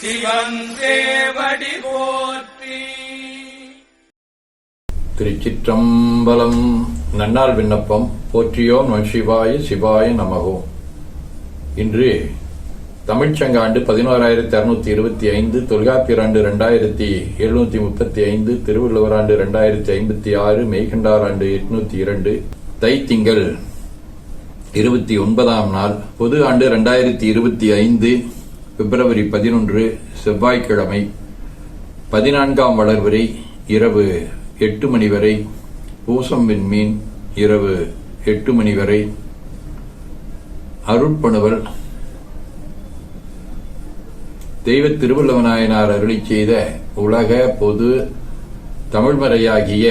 சிவன் போற்றி. திருச்சிற்றம்பலம் நன்னாள் விண்ணப்பம். போற்றியோம் சிவாய சிவாய நமகோ. இன்று தமிழ்ச்சங்காண்டு பதினோராயிரத்தி அறுநூத்தி இருபத்தி ஐந்து தொல்காப்பியராண்டு ரெண்டாயிரத்தி எழுநூத்தி முப்பத்தி ஐந்து திருவள்ளுவராண்டு ரெண்டாயிரத்தி ஐம்பத்தி ஆறு மெய்கண்டாராண்டு எட்நூத்தி இரண்டு தைத்திங்கள் இருபத்தி ஒன்பதாம் நாள். பொது ஆண்டு ரெண்டாயிரத்தி இருபத்தி ஐந்து பிப்ரவரி பதினொன்று செவ்வாய்க்கிழமை பதினான்காம் வளர்வரை இரவு எட்டு மணி வரை பூசம் விண்மீன் இரவு எட்டு மணி வரை அருட்பணுவல் தெய்வ திருவள்ளுவநாயனார் அருளி செய்த உலக பொது தமிழ்மறையாகிய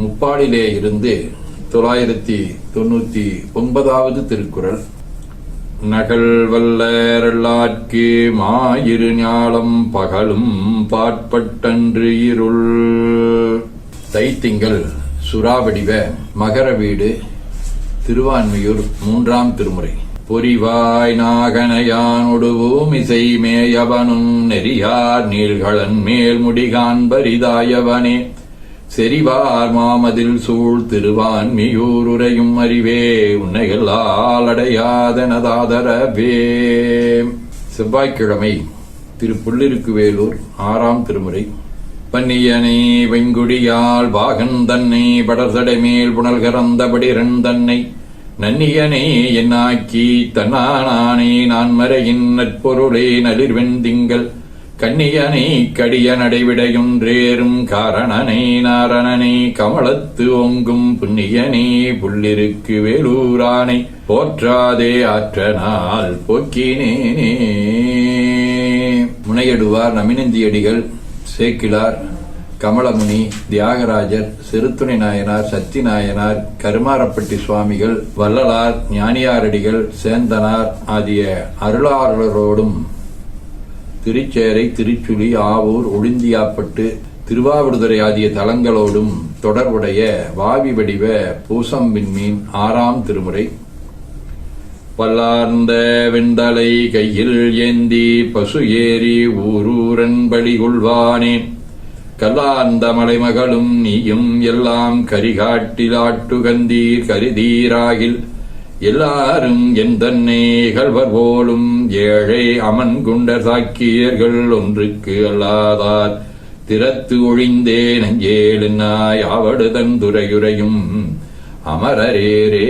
முப்பாடிலே இருந்து தொள்ளாயிரத்தி தொண்ணூத்தி ஒன்பதாவது திருக்குறள். நகல் மாயிரு ஞாலம் பகலும் பாட்பட்டன்று இருள். தைத்திங்கள் சுறாவடிவ மகர வீடு திருவான்மையூர் மூன்றாம் திருமுறை. பொறிவாய் நாகனையானொடுவோம் இசை மேயவனும் நெறியார் நீள்களன் மேல் முடிகான்பரிதாயவனே செறிவார் மாமதில் சூழ் திருவான்மியூர் உரையும் அறிவே. உன்னையெல்லால் அடையாதனதாதரவே. செவ்வாய்க்கிழமை திரு புள்ளிருக்குவேலூர் ஆறாம் திருமுறை. பன்னியனை வெங்குடியால் பாகன் தன்னை படர்சடை மேல் புனல் கறந்தபடி தன்னை. நன்னியனே என்னாக்கி தன்னானானே நான் மறையின் நற்பொருளே நளிர்வெண் திங்கள். கண்ணியனை கடிய நடைவிடையுன்றேறும் காரணனை நாரணனை கமலத்து ஓங்கும் புண்ணியனே புள்ளிருக்கு வேலூரானை போற்றாதே ஆற்றனால் போக்கினேனே முனையடுவார் நமினந்தியடிகள் சேக்கிலார் கமலமுனி தியாகராஜர் சிறுத்துணை நாயனார் சத்தி நாயனார் கருமாரப்பட்டி சுவாமிகள் வள்ளலார் ஞானியாரடிகள் சேந்தனார் ஆகிய அருளாளரோடும் திருச்சேரை திருச்சுழி ஆவூர் ஒளிந்தியாப்பட்டு திருவாவடுதுறை ஆகிய தலங்களோடும் தொடர்புடைய வாவி வடிவ பூசம் விண்மீன் ஆறாம் திருமுறை. பல்லார்ந்த வெண்டலை கையில் ஏந்தி பசு ஏறி ஊரூரன் பலி கொள்வானேன் கல்லார்ந்த மலைமகளும் நீயும் எல்லாம் கரிகாட்டிலாட்டுகந்தீர் கருதீராகில் எல்லாரும் என் தன்னை இகழ்வர் போலும் ஏழை அமன் குண்டர் சாக்கியர்கள் ஒன்றுக்கு அல்லாதார். திறத்து ஒழிந்தே நஞ்சேல் நாய் ஆவடு அமரரேரே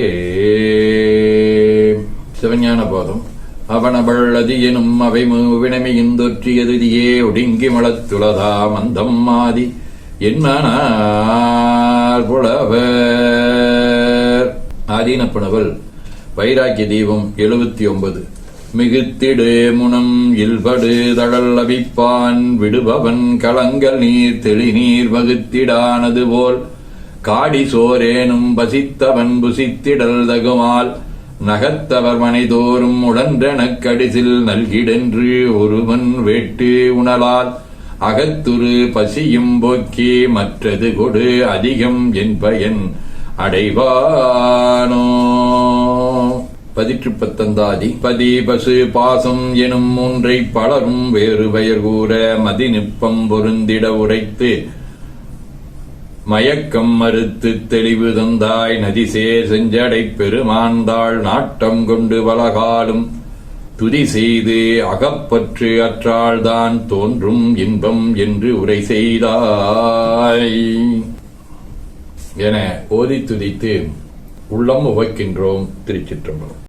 சிவஞான போதும். அவனவள்ளது எனும் அவை மூவினமையின் தொற்றியதுதியே ஒடுங்கி மலத்துளதா மந்தம் மாதி. என்மனார் புலவர். ஆதீனப்பனவல் வைராக்கிய தீபம் எழுபத்தி ஒன்பது மிகுத்திடு முனம் இல்படு தடல் அவிப்பான் விடுபவன் கலங்கல் நீர் தெளிநீர் வகுத்திடானது போல். காடி சோரேனும் பசித்தவன் புசித்திடல் தகுமால். நகத்தவர் மனைதோறும் உடன்றெனக் கடிசில் நல்கிடென்று ஒருவன் வேட்டு உணலால். அகத்துரு பசியும் போக்கி மற்றது கொடு அதிகம் என் பயன் அடைவானோ. பதிற்று பத்தந்தாதி பதி பசு பாசம் எனும் மூன்றை பலரும் வேறு பெயர் கூற மதிநுட்பம் பொருந்திட உரைத்து மயக்கம் மறுத்து தெளிவு தந்தாய் நதிசேர் செஞ்சடை பெருமாந்தாள் நாட்டம் கொண்டு பலகாலும் துதி செய்து அகப்பற்று அற்றாள்தான் தோன்றும் இன்பம் என்று உரை செய்தாய். என ஓதி துதித்து உள்ளம் உவைக்கின்றோம் திருச்சிற்றம்பலம்.